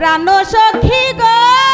প্রাণ সখী গো।